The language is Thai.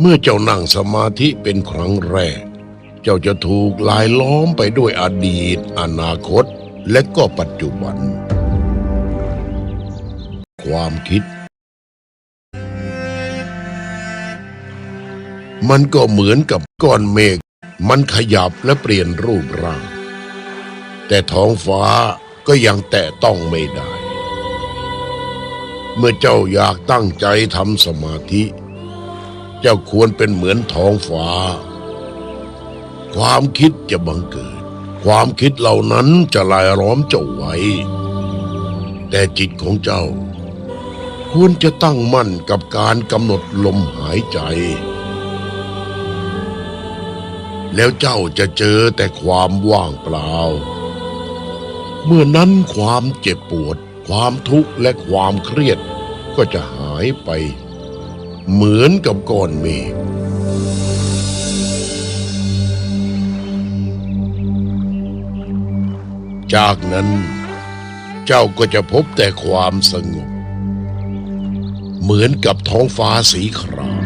เมื่อเจ้านั่งสมาธิเป็นครั้งแรก เจ้าจะถูกลายล้อมไปด้วยอดีต อนาคต และก็ปัจจุบัน ความคิด มันก็เหมือนกับก้อนเมฆมันขยับและเปลี่ยนรูปร่าง แต่ท้องฟ้าก็ยังแตะต้องไม่ได้ เมื่อเจ้าอยากตั้งใจทำสมาธิ เจ้าควรเป็นเหมือนท้องฟ้า ความคิดจะบังเกิด ความคิดเหล่านั้นจะลายล้อมเจ้าไว้ แต่จิตของเจ้า ควรจะตั้งมั่นกับการกำหนดลมหายใจ แล้วเจ้าจะเจอแต่ความว่างเปล่า เมื่อนั้นความเจ็บปวด ความทุกข์และความเครียดก็จะหายไป เหมือนกับก้อนเมฆจากนั้นเจ้าก็จะพบแต่ความสงบ เหมือนกับท้องฟ้าสีคราม